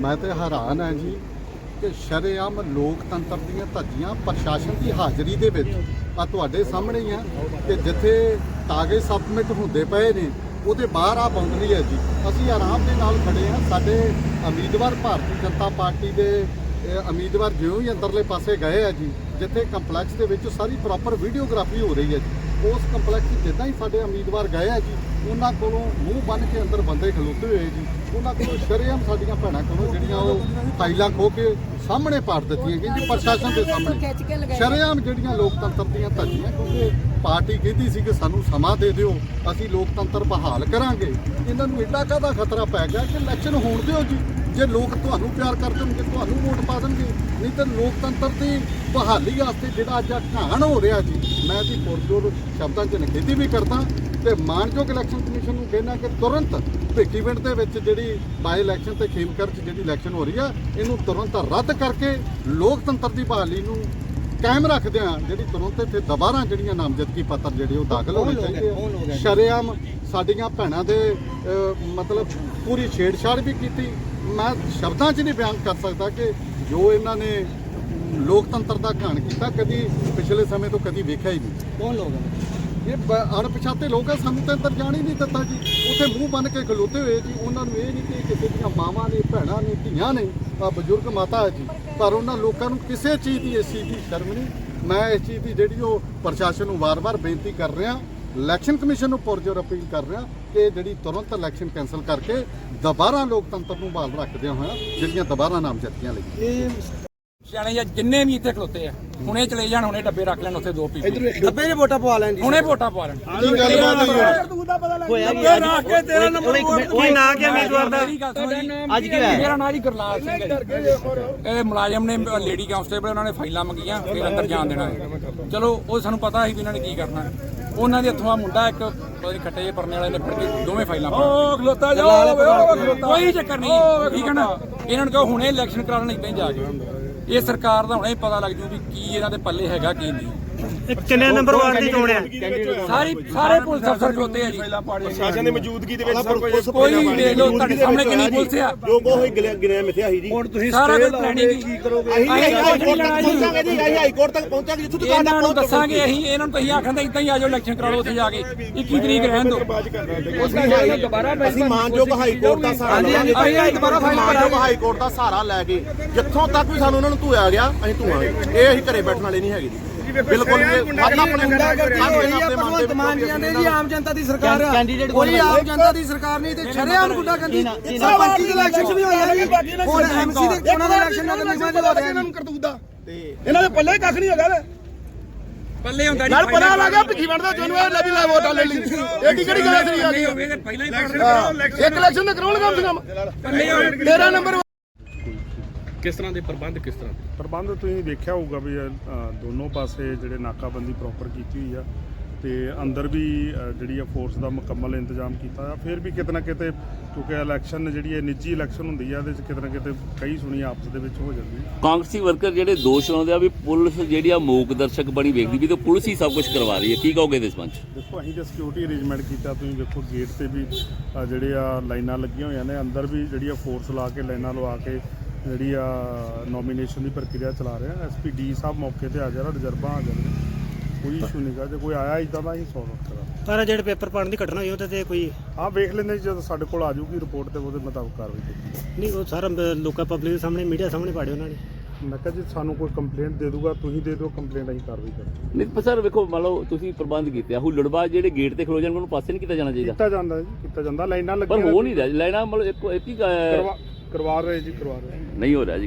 ਮੈਂ ਤੇ ਹੈਰਾਨ ਹਾਂ ਜੀ ਕਿ ਸ਼ਰੇਆਮ ਲੋਕਤੰਤਰ ਦੀਆਂ ਧੱਜੀਆਂ ਪ੍ਰਸ਼ਾਸਨ ਦੀ ਹਾਜ਼ਰੀ ਦੇ ਵਿੱਚ ਆ ਤੁਹਾਡੇ ਸਾਹਮਣੇ ਹੀ ਆ ਕਿ ਜਿੱਥੇ ਤਾਗੇ ਸਬਮਿਟ ਹੁੰਦੇ ਪਏ ਨੇ, ਉਹਦੇ ਬਾਹਰ ਆ ਬਾਉਂਡਰੀ ਹੈ ਜੀ। ਅਸੀਂ ਆਰਾਮ ਦੇ ਨਾਲ ਖੜੇ ਆ ਸਾਡੇ ਉਮੀਦਵਾਰ ਭਾਰਤੀ ਜਨਤਾ ਪਾਰਟੀ ਦੇ ਉਮੀਦਵਾਰ ਜਿਉਂ ਹੀ ਅੰਦਰਲੇ ਪਾਸੇ ਗਏ ਆ ਜੀ, ਜਿੱਥੇ ਕੰਪਲੈਕਸ ਦੇ ਵਿੱਚ ਸਾਰੀ ਪ੍ਰੋਪਰ ਵੀਡੀਓਗ੍ਰਾਫੀ ਹੋ ਰਹੀ ਹੈ ਜੀ। ਉਸ ਕੰਪਲੈਕਸ 'ਚ ਜਿੱਦਾਂ ਹੀ ਸਾਡੇ ਉਮੀਦਵਾਰ ਗਏ ਆ ਜੀ, ਉਹਨਾਂ ਕੋਲੋਂ ਮੂੰਹ ਬੰਨ ਕੇ ਅੰਦਰ ਬੰਦੇ ਖਲੋਤੇ ਹੋਏ ਜੀ। ਉਹਨਾਂ ਕੋਲੋਂ ਸ਼ਰੇਆਮ ਸਾਡੀਆਂ ਭੈਣਾਂ ਕੋਲੋਂ ਜਿਹੜੀਆਂ ਉਹ ਫਾਈਲਾਂ ਖੋ ਕੇ ਸਾਹਮਣੇ ਪਾੜ ਦਿੱਤੀਆਂ ਗਈਆਂ ਜੀ, ਪ੍ਰਸ਼ਾਸਨ ਦੇ ਸਾਹਮਣੇ। ਸ਼ਰੇਆਮ ਜਿਹੜੀਆਂ ਲੋਕਤੰਤਰ ਦੀਆਂ ਧੱਜੀਆਂ, ਕਿਉਂਕਿ ਪਾਰਟੀ ਕਹਿੰਦੀ ਸੀ ਕਿ ਸਾਨੂੰ ਸਮਾਂ ਦੇ ਦਿਓ, ਅਸੀਂ ਲੋਕਤੰਤਰ ਬਹਾਲ ਕਰਾਂਗੇ। ਇਹਨਾਂ ਨੂੰ ਐਡਾ ਕਾਹਦਾ ਖਤਰਾ ਪੈ ਗਿਆ ਕਿ ਇਲੈਕਸ਼ਨ ਹੋਣ ਦਿਓ ਜੀ। ਜੇ ਲੋਕ ਤੁਹਾਨੂੰ ਪਿਆਰ ਕਰ ਦੇਣਗੇ ਤੁਹਾਨੂੰ ਵੋਟ ਪਾ ਦੇਣਗੇ, ਨਹੀਂ ਤਾਂ ਲੋਕਤੰਤਰ ਦੀ ਬਹਾਲੀ ਵਾਸਤੇ ਜਿਹੜਾ ਅੱਜ ਘਾਣ ਹੋ ਰਿਹਾ ਜੀ ਮੈਂ ਇਹਦੀ ਪੁਰਜੋਰ ਸ਼ਬਦਾਂ 'ਚ ਨਿਖੇਧੀ ਵੀ ਕਰਦਾ ਤੇ ਮਾਨਯੋਗ ਇਲੈਕਸ਼ਨ ਕਮਿਸ਼ਨ ਨੂੰ ਕਹਿਣਾ ਕਿ ਤੁਰੰਤ ਭਿੱਖੀਵਿੰਡ ਦੇ ਵਿੱਚ ਜਿਹੜੀ ਬਾਈ ਇਲੈਕਸ਼ਨ ਤੇ ਖੇਮਕਰ 'ਚ ਜਿਹੜੀ ਇਲੈਕਸ਼ਨ ਹੋ ਰਹੀ ਆ ਇਹਨੂੰ ਤੁਰੰਤ ਰੱਦ ਕਰਕੇ ਲੋਕਤੰਤਰ ਦੀ ਬਹਾਲੀ ਨੂੰ ਕਾਇਮ ਰੱਖਦਿਆਂ ਜਿਹੜੀ ਤੁਰੰਤ ਇੱਥੇ ਦੁਬਾਰਾ ਜਿਹੜੀਆਂ ਨਾਮਜ਼ਦਗੀ ਪੱਤਰ ਜਿਹੜੇ ਉਹ ਦਾਖਲ ਹੋਣੇ ਚਾਹੀਦੇ ਆ। ਸ਼ਰੇਆਮ ਸਾਡੀਆਂ ਭੈਣਾਂ ਦੇ ਮਤਲਬ ਪੂਰੀ ਛੇੜਛਾੜ ਵੀ ਕੀਤੀ। ਮੈਂ ਸ਼ਬਦਾਂ 'ਚ ਨਹੀਂ ਬਿਆਨ ਕਰ ਸਕਦਾ ਕਿ ਜੋ ਇਹਨਾਂ ਨੇ ਲੋਕਤੰਤਰ ਦਾ ਘਾਣ ਕੀਤਾ ਕਦੀ ਪਿਛਲੇ ਸਮੇਂ ਤੋਂ ਕਦੀ ਵੇਖਿਆ ਹੀ ਨਹੀਂ। ਕੌਣ ਲੋਕ ਹੈ ਇਹ ਬ- ਅਣਪਛਾਤੇ ਲੋਕ ਆ ਸਾਨੂੰ ਤਾਂ ਅੰਦਰ ਜਾਣ ਹੀ ਨਹੀਂ ਦਿੱਤਾ ਜੀ। ਉੱਥੇ ਮੂੰਹ ਬੰਨ ਕੇ ਖਲੋਤੇ ਹੋਏ ਜੀ ਉਹਨਾਂ ਨੂੰ ਇਹ ਨਹੀਂ ਕਿ ਕਿਸੇ ਦੀਆਂ ਮਾਵਾਂ ਨੇ ਭੈਣਾਂ ਨੇ ਧੀਆਂ ਨੇ ਆ ਬਜ਼ੁਰਗ ਮਾਤਾ ਹੈ ਜੀ। ਪਰ ਉਹਨਾਂ ਲੋਕਾਂ ਨੂੰ ਕਿਸੇ ਚੀਜ਼ ਦੀ ਇਸ ਚੀਜ਼ ਦੀ ਸ਼ਰਮ ਨਹੀਂ। ਮੈਂ ਇਸ ਚੀਜ਼ ਦੀ ਜਿਹੜੀ ਉਹ ਪ੍ਰਸ਼ਾਸਨ ਨੂੰ ਵਾਰ-ਵਾਰ ਬੇਨਤੀ ਕਰ ਰਿਹਾ ਇਲੈਕਸ਼ਨ ਕਮਿਸ਼ਨ ਨੂੰ ਪੁਰਜੋਰ ਅਪੀਲ ਕਰ ਰਿਹਾ ਕਿ ਜਿਹੜੀ ਤੁਰੰਤ ਇਲੈਕਸ਼ਨ ਕੈਨਸਲ ਕਰਕੇ ਦੁਬਾਰਾ ਲੋਕਤੰਤਰ ਨੂੰ ਬਹਾਲ ਰੱਖਦਿਆਂ ਹੋਇਆ ਜਿਹੜੀਆਂ ਦੁਬਾਰਾ ਨਾਮਜ਼ਦਗੀਆਂ ਲਈ ਇਹ ਸਿਆਣੇ ਜਾਂ ਜਿੰਨੇ ਵੀ ਇੱਥੇ ਖਲੋਤੇ ਆ ਹੁਣੇ ਚਲੇ ਜਾਣ ਹੁਣੇ ਡੱਬੇ ਰੱਖ ਲੈਣ ਉੱਥੇ ਦੋ ਪੀਪੀ ਡੱਬੇ 'ਚ ਵੋਟਾਂ ਪਵਾ ਲੈਣ ਜੀ। ਹੁਣੇ ਵੋਟਾਂ ਪਾ ਲੈਣ। ਕੀ ਗੱਲਬਾਤ ਹੋਈ ਹੈ? ਹੋਇਆ ਕੀ ਅੱਜ ਰੱਖ ਕੇ ਤੇਰਾ ਨੰਬਰ ਕੀ ਨਾਂ ਕੀ ਉਮੀਦਵਾਰ ਦਾ ਮੇਰੀ ਗੱਲ ਸੁਣੋ ਜੀ ਅੱਜ ਕੀ ਹੋਇਆ? ਮੇਰਾ ਨਾਂ ਜੀ ਗੁਰਲਾਲ ਸਿੰਘ ਹੈ ਜੀ। ਇਹ ਮੁਲਾਜ਼ਮ ਨੇ ਲੇਡੀ ਕਾਂਸਟੇਬਲ ਉਹਨਾਂ ਨੇ ਫਾਈਲਾਂ ਮੰਗੀਆਂ ਫਿਰ ਅੰਦਰ ਜਾਣ ਦੇਣਾ ਹੈ। ਚਲੋ ਉਹ ਸਾਨੂੰ ਪਤਾ ਸੀ ਵੀ ਇਹਨਾਂ ਨੇ ਕੀ ਕਰਨਾ ਹੈ। ਉਹਨਾਂ ਦੇ ਹੱਥੋਂ ਆ ਮੁੰਡਾ ਇੱਕ ਪਤਾ ਖੱਟੇ ਜਿਹੇ ਪਰਨੇ ਵਾਲੇ ਨੇ ਫੜ ਕੇ ਦੋਵੇਂ ਫਾਈਲਾਂ ਉਹ ਖਲੋਤਾ ਕੋਈ ਚੱਕਰ ਨਹੀਂ। ਠੀਕ ਹੈ ਨਾ? ਇਹਨਾਂ ਨੂੰ ਕਹੋ ਹੁਣੇ ਇਲੈਕਸ਼ਨ ਕਰਾਉਣ ਇਦਾਂ ਹੀ ਜਾ ਕੇ। ਇਹ ਸਰਕਾਰ ਦਾ ਹੁਣੇ ਪਤਾ ਲੱਗ ਜੂ ਵੀ ਕੀ ਇਹਨਾਂ ਦੇ ਪੱਲੇ ਹੈਗਾ, ਕੀ ਨਹੀਂ। ਕਿੰਨੇ ਨੰਬਰ ਵਾਰਡ ਦੀ ਚੋਣ ਹੈ? ਸਾਰੀ ਸਾਰੇ ਪੁਲਿਸ ਅਫਸਰ ਖਲੋਤੇ ਆ ਜੀ। ਪ੍ਰਸ਼ਾਸਨ ਦੀ ਮੌਜੂਦਗੀ ਦੇ ਵਿੱਚ ਸਭ ਕੁਝ ਕੋਈ ਵੀ ਦੇਖ ਲਓ ਤੁਹਾਡੇ ਸਾਹਮਣੇ ਕਿੰਨੀ ਪੁਲਿਸ ਆ। ਜੋ। ਕੋ ਹੋਈ ਗਿਣਿਆ ਮਿਥਿਆ ਸੀ ਜੀ। ਹੁਣ ਤੁਸੀਂ ਸਾਰਾ ਕੁਝ ਪਲੈਨਿੰਗ ਕੀ ਕਰੋਗੇ? ਅਸੀਂ ਹਾਈ ਕੋਰਟ ਤੱਕ ਪਹੁੰਚਾਂਗੇ ਜੀ। ਅਸੀਂ ਹਾਈ ਕੋਰਟ ਤੱਕ ਪਹੁੰਚਾਂਗੇ। ਜਿੱਥੋਂ ਤੱਕ ਇਹਨਾਂ ਨੂੰ ਦੱਸਾਂਗੇ ਅਸੀਂ ਇਹਨਾਂ ਨੂੰ ਤੁਸੀਂ ਆਖਣ ਇਦਾਂ ਹੀ ਆ ਜਾਓ ਇਲੈਕਸ਼ਨ ਕਰਾ ਲਓ ਉੱਥੇ ਜਾ ਕੇ। 21 ਤਰੀਕ ਰਹਿਣ ਦਿਓ। ਦੁਬਾਰਾ ਅਸੀਂ ਮਾਨਯੋਗ ਹਾਈ ਕੋਰਟ ਦਾ ਸਹਾਰਾ ਅਸੀਂ ਦੁਬਾਰਾ ਫਾਈਲ ਮਾਨਯੋਗ ਕਰਾਂਗੇ। ਹਾਈ ਕੋਰਟ ਦਾ ਸਹਾਰਾ ਲੈ ਕੇ ਜਿੱਥੋਂ ਤੱਕ ਵੀ ਸਾਨੂੰ ਉਹਨਾਂ ਨੂੰ ਧੂਆ ਗਿਆ ਅਸੀਂ ਧੂਆਂਗੇ ਇਹ ਅਸੀਂ ਘਰੇ ਬੈਠਣ ਵਾਲੇ ਨਹੀਂ ਹੈਗੇ ਜੀ। ਬਿਲਕੁਲ ਭਗਵੰਤ ਮਾਨ ਜੀ ਆਂਦੇ ਜੀ ਆਮ ਜਨਤਾ ਦੀ ਸਰਕਾਰ ਆ। ਕੈਂਡੀਡੇਟ ਕੋਈ ਆਮ ਜਨਤਾ ਦੀ ਸਰਕਾਰ ਨਹੀਂ ਤੇ ਸ਼ਰੇਆਮ ਗੁੱਡਾ ਕੰਦੀ ਸਰਪੰਚੀ ਦੇ ਇਲੈਕਸ਼ਨ ਵੀ ਹੋਇਆ ਜੀ। ਹੁਣ ਐਮਸੀ ਦੇ ਚੋਣਾਂ ਦੇ ਇਲੈਕਸ਼ਨ ਨਾਲ ਦੇ ਹੋ ਰਿਹਾ ਇਹਨਾਂ ਨੂੰ ਕਰਤੂਦਾ ਇਹਨਾਂ ਦੇ ਪੱਲੇ ਕੱਖ ਨਹੀਂ ਹੈਗਾ ਪੱਲੇ ਹੁੰਦਾ ਜੀ ਨਾਲ ਪਤਾ ਲੱਗਾ ਭਿੱਖੀ ਵੰਡਦਾ ਜਨੂੰ ਇਹ ਲੈ ਵੀ ਲੈ ਵੋਟਾਂ ਲੈ ਲਈ ਇਹ ਕਿਹੜੀ ਗੱਲ ਸਰੀ ਆ? ਗਈ ਹੀ ਇੱਕ ਇਲੈਕਸ਼ਨ ਦੇ ਕਰਾਉਣ ਕੰਮ ਸੀ ਕੰਮ। ਪੱਲੇ ਹੋਣ ਤੇਰਾ ਨੰਬਰ ਪ੍ਰਬੰਧ ਤੁਸੀਂ ਦੇਖਿਆ ਹੋਊਗਾ ਵੀ ਅ, ਦੋਨੋਂ ਪਾਸੇ ਜਿਹੜੇ ਨਾਕਾਬੰਦੀ ਪ੍ਰੋਪਰ ਕੀਤੀ ਹੋਈ ਆ ਤੇ ਅੰਦਰ ਵੀ ਅ, ਜਿਹੜੀ ਆ ਫੋਰਸ ਦਾ ਮੁਕੰਮਲ ਇੰਤਜ਼ਾਮ ਕੀਤਾ ਆ। ਫਿਰ ਵੀ ਕਿਤੇ ਨਾ ਕਿਤੇ ਕਿਉਂਕਿ ਇਲੈਕਸ਼ਨ ਜਿਹੜੀ ਹੈ ਨਿੱਜੀ ਇਲੈਕਸ਼ਨ ਹੁੰਦੀ ਆ ਇਹਦੇ ਵਿੱਚ ਕਿਤੇ ਨਾ ਕਿਤੇ ਕਈ ਸੁਣੀ ਆਪਸ ਦੇ ਵਿੱਚ ਹੋ ਜਾਂਦੀ ਕਾਂਗਰਸੀ ਵਰਕਰ ਜਿਹੜੇ ਦੋਸ਼ ਲਾਉਂਦੇ ਆ ਵੀ ਪੁਲਿਸ ਜਿਹੜੀ ਆ ਮੂਕ ਦਰਸ਼ਕ ਬਣੀ ਵੇਖਦੀ ਵੀ ਤੇ ਪੁਲਿਸ ਹੀ ਸਭ ਕੁਝ ਕਰਵਾ ਰਹੀ ਹੈ। ਕੀ ਕਹੋਗੇ ਇਸ ਸੰਬੰਧ 'ਚ ਦੇਖੋ ਅਸੀਂ ਜੇ ਸਿਕਿਉਰਿਟੀ ਅਰੇਂਜਮੈਂਟ ਕੀਤਾ ਤੁਸੀਂ ਵੇਖੋ ਗੇਟ ਤੇ ਵੀ ਅ, ਜਿਹੜੇ ਆ ਲਾਈਨਾਂ ਲੱਗੀਆਂ ਹੋਈਆਂ ਨੇ ਅੰਦਰ ਵੀ ਜਿਹੜੀ ਆ ਫੋਰਸ ਲਾ ਕੇ ਲਾਈਨਾਂ ਲਵਾ ਕੇ ਜਿਹੜੀ ਆ ਨੋਮੀਨੇਸ਼ਨ ਦੀ ਪ੍ਰਕਿਰਿਆ ਚਲਾ ਰਹੇ ਆ। ਐਸਪੀ ਡੀ ਸਾਹਿਬ ਮੌਕੇ ਤੇ ਆ ਰਿਜ਼ਰਵਾਂ ਹਾਜ਼ਰ ਨੇ ਕੋਈ ਇਸ਼ੂ ਨਹੀਂਗਾ ਜੇ ਕੋਈ ਆਇਆ ਇਦਾਂ ਦਾ ਅਸੀਂ ਸੋਲਵ ਕਰਾਂਗੇ। ਪਰ ਜਿਹੜੇ ਪੇਪਰ ਪਾਣ ਦੀ ਘਟਨਾ ਹੋਈ ਉਹਦੇ ਤੇ ਕੋਈ ਹਾਂ ਵੇਖ ਲੈਂਦੇ ਜੀ, ਜਦੋਂ ਸਾਡੇ ਕੋਲ ਆ ਜਾਊਗੀ ਰਿਪੋਰਟ ਤੇ ਉਹਦੇ ਮੁਤਾਬਕ ਕਾਰਵਾਈ ਕੀਤੀ ਨਹੀਂ ਉਹ ਸਾਰਾ ਲੋਕਾਂ ਪਬਲਿਕ ਦੇ ਸਾਹਮਣੇ ਮੀਡੀਆ ਸਾਹਮਣੇ ਪਾੜਿਆ ਉਹਨਾਂ ਨੇ। ਮੈਂ ਕਿਹਾ ਜੀ ਸਾਨੂੰ ਕੋਈ ਕੰਪਲੇਂਟ ਦੇ ਦੂਗਾ ਤੁਸੀਂ ਦੇ ਦਿਓ ਕੰਪਲੇਂਟ ਅਸੀਂ ਕਾਰਵਾਈ ਕਰਾਂਗੇ। ਨਹੀਂ ਪਰ ਸਰ ਵੇਖੋ ਮੰਨ ਲਓ ਤੁਸੀਂ ਪ੍ਰਬੰਧ ਕੀਤੇ ਆ ਹੁੱਲੜਬਾਜ਼ ਜਿਹੜੇ ਗੇਟ ਤੇ ਖਲੋ ਜਾਣ ਉਹਨੂੰ ਪਾਸੇ ਨਹੀਂ ਕੀਤਾ ਜਾਣਾ ਚਾਹੀਦਾ। ਕੀਤਾ ਜਾਂਦਾ ਜੀ ਕੀਤਾ ਜਾਂਦਾ ਲਾਈਨਾਂ ਪਰ ਲੱਗੀਆਂ ਹੋ ਨਹੀਂ ਰਿਹਾ ਲੈਣਾ ਮਤਲਬ ਇੱਕ ਇੱਕ ਹੀ ਕਰਵਾ ਰਹੇ ਜੀ ਕਰਵਾ ਰਹੇ। ਨਹੀਂ ਹੋ ਰਿਹਾ ਜੀ।